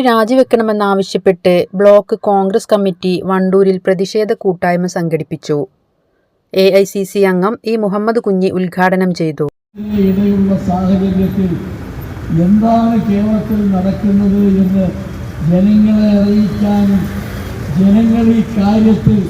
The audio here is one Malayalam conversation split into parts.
മുഖ്യമന്ത്രി രാജിവെക്കണമെന്നാവശ്യപ്പെട്ട് ബ്ലോക്ക് കോൺഗ്രസ് കമ്മിറ്റി വണ്ടൂരിൽ പ്രതിഷേധ കൂട്ടായ്മ സംഘടിപ്പിച്ചു. എ ഐ സി സി അംഗം ഇ മുഹമ്മദ് കുഞ്ഞി ഉദ്ഘാടനം ചെയ്തു. സാഹചര്യത്തിൽ എന്താണ് കേരളത്തിൽ നടക്കുന്നത് എന്ന് ജനങ്ങളെ അറിയിക്കാനും ജനങ്ങൾ ഈ കാര്യത്തിൽ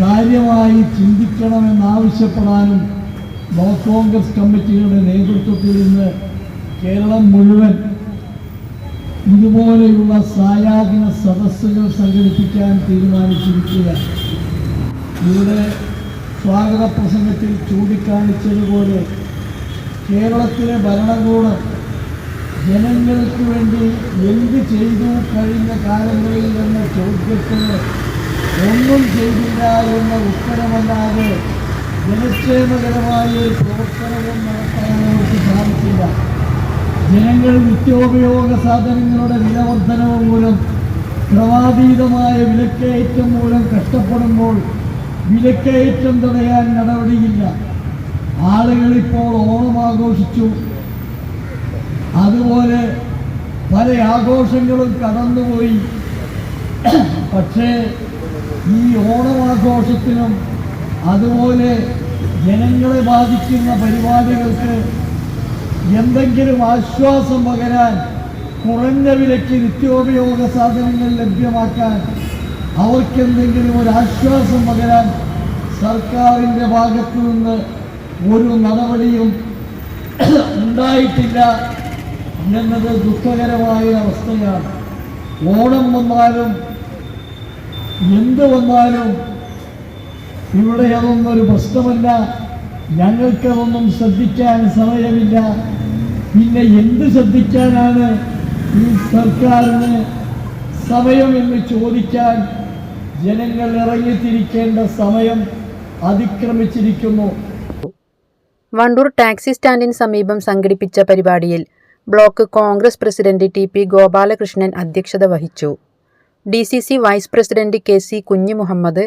കാര്യമായി ചിന്തിക്കണമെന്നാവശ്യപ്പെടാനും ബ്ലോക്ക് കോൺഗ്രസ് കമ്മിറ്റികളുടെ നേതൃത്വത്തിൽ ഇന്ന് കേരളം മുഴുവൻ ഇതുപോലെയുള്ള സായാഹ്ന സദസ്സുകൾ സംഘടിപ്പിക്കാൻ തീരുമാനിച്ചിരിക്കുകയാണ് ഇവിടെ സ്വാഗത പ്രസംഗത്തിൽ ചൂണ്ടിക്കാണിച്ചതുപോലെ കേരളത്തിലെ ഭരണകൂടം ജനങ്ങൾക്ക് വേണ്ടി എന്ത് ചെയ്തു കഴിഞ്ഞ കാലങ്ങളിൽ എന്ന ചോദ്യത്തിന് ഒന്നും ചെയ്തില്ല എന്ന ഉത്തരമല്ലാതെ ജനക്ഷേമകരമായ പ്രവർത്തനവും നടത്താൻ അവർക്ക് സാധിച്ചില്ല. ജനങ്ങൾ നിത്യോപയോഗ സാധനങ്ങളുടെ വിലവർദ്ധനവ് മൂലം ക്രമാതീതമായ വിലക്കയറ്റം മൂലം കഷ്ടപ്പെടുമ്പോൾ വിലക്കയറ്റം തടയാൻ നടപടിയില്ല. ആളുകൾ ഇപ്പോൾ ഓണം ആഘോഷിച്ചു. അതുപോലെ പല ആഘോഷങ്ങളും കടന്നുപോയി. പക്ഷേ ഈ ഓണമാഘോഷത്തിനും അതുപോലെ ജനങ്ങളെ ബാധിക്കുന്ന പരിപാടികൾക്ക് എന്തെങ്കിലും ആശ്വാസം പകരാൻ കുറഞ്ഞ വിലയ്ക്ക് നിത്യോപയോഗ സാധനങ്ങൾ ലഭ്യമാക്കാൻ അവർക്കെന്തെങ്കിലും ഒരു ആശ്വാസം പകരാൻ സർക്കാരിന്റെ ഭാഗത്തു നിന്ന് ഒരു നടപടിയും ഉണ്ടായിട്ടില്ല എന്നത് ദുഃഖകരമായ അവസ്ഥയാണ്. ഓണം വന്നാലും എന്ത് വന്നാലും ഇവിടെ അതൊന്നും ഒരു പ്രശ്നമല്ല. ഞങ്ങൾക്കതൊന്നും ശ്രദ്ധിക്കാൻ സമയമില്ല. പിന്നെ എന്ത് ശ്രദ്ധിക്കാനാണ് ഈ സർക്കാരിന് സമയം എന്ന് ചോദിക്കാൻ ജനങ്ങൾ ഇറങ്ങിത്തിരിക്കേണ്ട സമയം അതിക്രമിച്ചിരിക്കുന്നു. വണ്ടൂർ ടാക്സി സ്റ്റാൻഡിന് സമീപം സംഘടിപ്പിച്ച പരിപാടിയിൽ block Congress president T P Gopalakrishnan അധ്യക്ഷത വഹിച്ചു. D C C vice president K C Kunhu Muhammad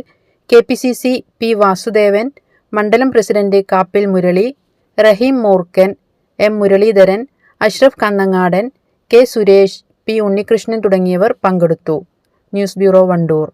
K P C C P Vasudevan മണ്ഡലം president Kappil Murali Rahim Moorkkan M Muraleedharan Ashraf Kannangadan K Suresh P Unnikrishnan തുടങ്ങിയവർ പങ്കെടുത്തു. News bureau Wandoor.